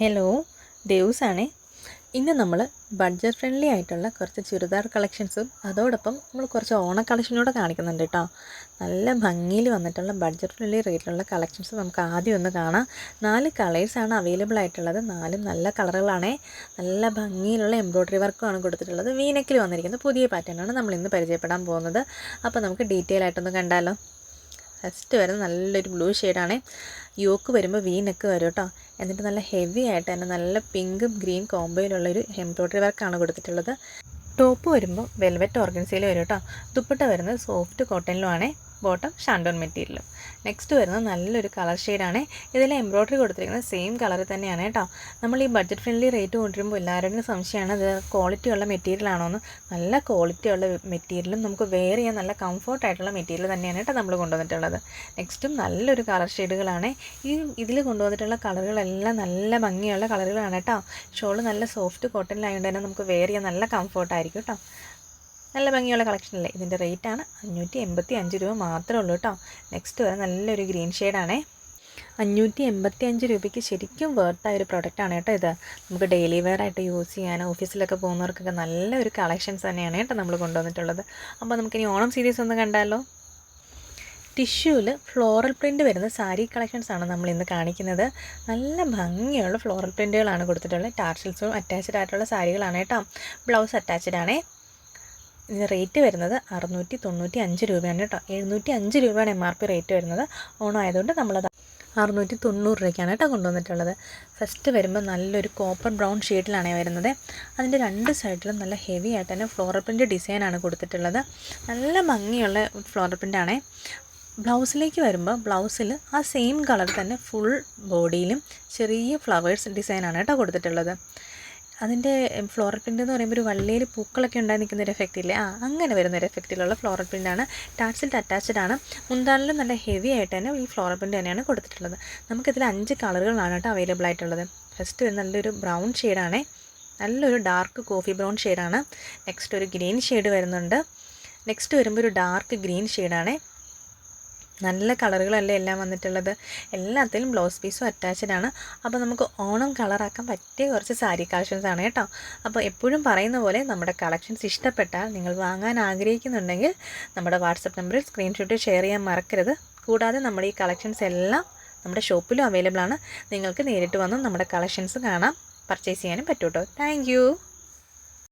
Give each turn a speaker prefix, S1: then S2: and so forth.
S1: Hello ദേവ്സാണേ ഇന്ന് നമ്മൾ budget friendly ആയിട്ടുള്ള കുറച്ച് ചുരിദാർ കളക്ഷൻസും അതോടൊപ്പം നമ്മൾ കുറച്ച് ഓണ കളക്ഷനൂടെ കാണിക്കുന്നുണ്ട് കേട്ടോ നല്ല ഭംഗിയിൽ വന്നിട്ടുള്ള ബഡ്ജറ്റ് ഫ്രണ്ട്ലി റേറ്റിലുള്ള കളക്ഷൻസ് നമുക്ക് ആദ്യം ഒന്ന് കാണാം. നാല് കളേഴ്സാണ് അവൈലബിൾ ആയിട്ടുള്ളത്. നാലും നല്ല കളറുകളാണേ നല്ല ഭംഗിയിലുള്ള എംബ്രോയ്ഡറി വർക്കുമാണ് കൊടുത്തിട്ടുള്ളത്. വീനക്കിൽ വന്നിരിക്കുന്നത് പുതിയ പാറ്റേണാണ് നമ്മൾ ഇന്ന് പരിചയപ്പെടാൻ പോകുന്നത്. അപ്പോൾ നമുക്ക് ഡീറ്റെയിൽ ആയിട്ടൊന്ന് കണ്ടാലോ. ഫസ്റ്റ് വരുന്നത് നല്ലൊരു ബ്ലൂ ഷെയ്ഡാണ് യോക്ക് വരുമ്പോൾ വി നെക്ക് വരും കേട്ടോ. എന്നിട്ട് നല്ല ഹെവി ആയിട്ട് തന്നെ നല്ല പിങ്കും ഗ്രീൻ കോംബോയിലുള്ളൊരു എംബ്രോയ്ഡറി വർക്കാണ് കൊടുത്തിട്ടുള്ളത്. ടോപ്പ് വരുമ്പോൾ വെൽവെറ്റ് ഓർഗൻസിയിൽ വരും കേട്ടോ. ദുപ്പട്ട വരുന്നത് സോഫ്റ്റ് കോട്ടണിലുമാണേ ബോട്ടം ഷാൻഡോൺ മെറ്റീരിയലും. നെക്സ്റ്റ് വരുന്നത് നല്ലൊരു കളർ ഷെയ്ഡാണ്. ഇതിൽ എംബ്രോയ്ഡറി കൊടുത്തിരിക്കുന്നത് സെയിം കളർ തന്നെയാണ് കേട്ടോ. നമ്മൾ ഈ ബഡ്ജറ്റ് ഫ്രണ്ട്ലി റേറ്റ് കൊണ്ടുവരുമ്പോൾ എല്ലാവരുടെയും സംശയമാണ് ഇത് ക്വാളിറ്റി ഉള്ള മെറ്റീരിയൽ ആണോ എന്ന്. നല്ല ക്വാളിറ്റി ഉള്ള മെറ്റീരിയലും നമുക്ക് വെയർ ചെയ്യാൻ നല്ല കംഫർട്ട് ആയിട്ടുള്ള മെറ്റീരിയൽ തന്നെയാണ് കേട്ടോ നമ്മൾ കൊണ്ടുവന്നിട്ടുള്ളത്. നെക്സ്റ്റും നല്ലൊരു കളർ ഷെയ്ഡുകളാണ്. ഈ ഇതിൽ കൊണ്ടുവന്നിട്ടുള്ള കളറുകളെല്ലാം നല്ല ഭംഗിയുള്ള കളറുകളാണ് കേട്ടോ. ഷോൾ നല്ല സോഫ്റ്റ് കോട്ടണിലായതുകൊണ്ട് തന്നെ നമുക്ക് വെയർ ചെയ്യാൻ നല്ല കംഫർട്ടായിരിക്കും കേട്ടോ. നല്ല ഭംഗിയുള്ള കളക്ഷൻ അല്ലേ? ഇതിന്റെ റേറ്റാണ് അഞ്ഞൂറ്റി എൺപത്തി അഞ്ച് രൂപ മാത്രമേ ഉള്ളൂ കേട്ടോ നെക്സ്റ്റ് വരെ നല്ലൊരു ഗ്രീൻ ഷെയ്ഡാണേ അഞ്ഞൂറ്റി എൺപത്തി അഞ്ച് രൂപയ്ക്ക് ശരിക്കും വേർത്തായ ഒരു പ്രൊഡക്റ്റാണ് കേട്ടോ ഇത്. നമുക്ക് ഡെയിലി വെയർ ആയിട്ട് യൂസ് ചെയ്യാൻ ഓഫീസിലൊക്കെ പോകുന്നവർക്കൊക്കെ നല്ലൊരു കളക്ഷൻസ് തന്നെയാണ് കേട്ടോ നമ്മൾ കൊണ്ടുവന്നിട്ടുള്ളത്. അപ്പോൾ നമുക്കിനി ഓണം സീരീസ് ഒന്ന് കണ്ടാലോ? ടിഷ്യൂവിൽ ഫ്ലോറൽ പ്രിന്റ് വരുന്ന സാരി കളക്ഷൻസ് ആണ് നമ്മൾ ഇന്ന് കാണിക്കുന്നത്. നല്ല ഭംഗിയുള്ള ഫ്ലോറൽ പ്രിന്റുകളാണ് കൊടുത്തിട്ടുള്ളത്. ടാർസൽസും അറ്റാച്ച്ഡ് ആയിട്ടുള്ള സാരികളാണ് കേട്ടോ ബ്ലൗസ് അറ്റാച്ച്ഡ് ആണേ. ഇതിന് റേറ്റ് വരുന്നത് അറുന്നൂറ്റി തൊണ്ണൂറ്റി അഞ്ച് രൂപയാണ് കേട്ടോ. എഴുന്നൂറ്റി അഞ്ച് രൂപയാണ് എം ആർ പി റേറ്റ് വരുന്നത്. ഓണം ആയതുകൊണ്ട് നമ്മളത് അറുന്നൂറ്റി തൊണ്ണൂറ് രൂപയ്ക്കാണ് കേട്ടോ കൊണ്ടുവന്നിട്ടുള്ളത്. ഫസ്റ്റ് വരുമ്പോൾ നല്ലൊരു കോപ്പർ ബ്രൗൺ ഷെയ്ഡിലാണ് വരുന്നത്. അതിന്റെ രണ്ട് സൈഡിലും നല്ല ഹെവി ആയിട്ട് തന്നെ ഫ്ലോറൽ പ്രിന്റ് ഡിസൈനാണ് കൊടുത്തിട്ടുള്ളത്. നല്ല ഭംഗിയുള്ള ഫ്ലോറൽ പ്രിന്റാണേ ബ്ലൗസിലേക്ക് വരുമ്പോൾ ബ്ലൗസിൽ ആ സെയിം കളർ തന്നെ ഫുൾ ബോഡിയിലും ചെറിയ ഫ്ലവേഴ്സ് ഡിസൈനാണ് കേട്ടോ കൊടുത്തിട്ടുള്ളത്. അതിന്റെ ഫ്ലോറൽ പ്രിന്റ് എന്ന് പറയുമ്പോൾ ഒരു വള്ളിയിൽ പൂക്കളൊക്കെ ഉണ്ടായി നിൽക്കുന്ന ഒരു എഫക്റ്റ് ഇല്ലേ? ആ അങ്ങനെ വരുന്ന ഒരു എഫക്റ്റിലുള്ള ഫ്ലോറൽ പ്രിന്റാണ് ടാക്സിൽ അറ്റാച്ച്ഡ് ആണ്. മുന്താണിലും നല്ല ഹെവി ആയിട്ട് തന്നെ ഈ ഫ്ലോറൽ പ്രിന്റ് തന്നെയാണ് കൊടുത്തിട്ടുള്ളത്. നമുക്കിതിൽ അഞ്ച് കളറുകളാണ് കേട്ടോ അവൈലബിൾ ആയിട്ടുള്ളത്. ഫസ്റ്റ് ഒരു നല്ലൊരു ബ്രൗൺ ഷെയ്ഡാണ് നല്ലൊരു ഡാർക്ക് കോഫി ബ്രൗൺ ഷെയ്ഡാണ് നെക്സ്റ്റ് ഒരു ഗ്രീൻ ഷെയ്ഡ് വരുന്നുണ്ട്. നെക്സ്റ്റ് വരുമ്പോൾ ഒരു ഡാർക്ക് ഗ്രീൻ ഷെയ്ഡാണ് നല്ല കളറുകളല്ലേ എല്ലാം വന്നിട്ടുള്ളത്. എല്ലാത്തിലും ബ്ലൗസ് പീസും അറ്റാച്ച്ഡ് ആണ്. അപ്പോൾ നമുക്ക് ഓണം കളറാക്കാൻ പറ്റിയ കുറച്ച് സാരി കളക്ഷൻസ് ആണ് കേട്ടോ. അപ്പോൾ എപ്പോഴും പറയുന്ന പോലെ നമ്മുടെ കളക്ഷൻസ് ഇഷ്ടപ്പെട്ടാൽ നിങ്ങൾ വാങ്ങാൻ ആഗ്രഹിക്കുന്നുണ്ടെങ്കിൽ നമ്മുടെ വാട്സപ്പ് നമ്പറിൽ സ്ക്രീൻഷോട്ട് ഷെയർ ചെയ്യാൻ മറക്കരുത്. കൂടാതെ നമ്മുടെ ഈ കളക്ഷൻസ് എല്ലാം നമ്മുടെ ഷോപ്പിലും അവൈലബിൾ ആണ്. നിങ്ങൾക്ക് നേരിട്ട് വന്നും നമ്മുടെ കളക്ഷൻസ് കാണാം. പർച്ചേസ് ചെയ്യാനും പറ്റൂട്ടോ. താങ്ക്